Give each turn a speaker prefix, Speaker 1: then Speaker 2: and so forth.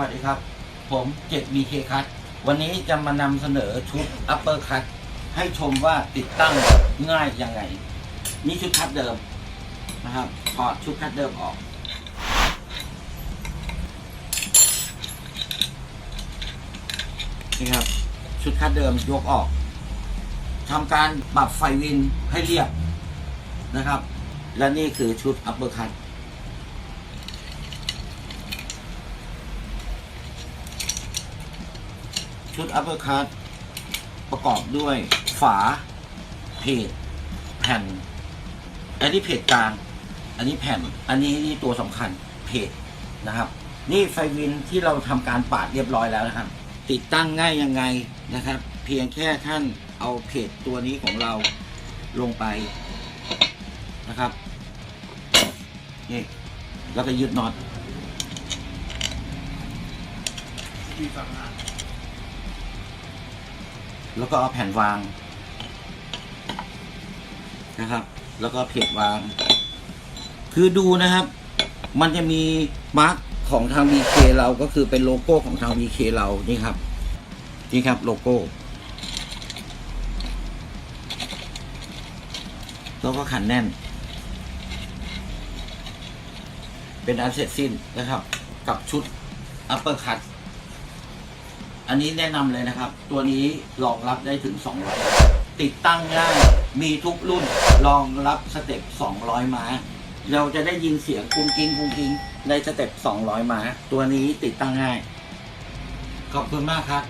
Speaker 1: วัสดีครับ ผมเจ็ด BK Cut วันนี้จะมานำเสนอชุด Upper Cut ให้ชมว่าติดตั้งง่ายยังไง นี่ชุดคัดเดิมนะครับถอดชุดคัดเดิมออก นี่ครับ ชุดคัดเดิมยกออกทำการปรับไฟวินให้เรียบนะครับ และนี่คือชุด Upper Cut ชุด Upper Cut ประกอบด้วยฝา เพจแผ่น อันนี้เพจกลาง อันนี้แผ่น อันนี้นี่ตัวสำคัญเพจนะครับ นี่ไฟวินที่เราทำการปาดเรียบร้อยแล้วนะครับ ติดตั้งง่ายยังไงนะครับ เพียงแค่ท่านเอาเพจตัวนี้ของเราลงไปนะครับนี่แล้วก็ยึดน็อต
Speaker 2: มีสามงาน
Speaker 1: แล้วก็เอาแผ่นวางนะครับ แล้วก็เพจวาง คือดูนะครับ มันจะมีมาร์กของทาง VK เราก็คือเป็นโลโก้ของทาง VK เรานี่ครับ นี่ครับโลโก้แล้วก็ขันแน่น เป็นอันเสร็จสิ้นนะครับ กับชุด upper cut อันนี้แนะนำเลยนะครับ ตัวนี้รองรับได้ถึง 200 ติดตั้งง่าย มีทุกรุ่นรองรับสเต็ป 200 ม้า เราจะได้ยินเสียงกุ้งกิ้งกุ้งกิ้งในสเต็ป 200 ม้า ตัวนี้ติดตั้งง่าย ขอบคุณมากครับ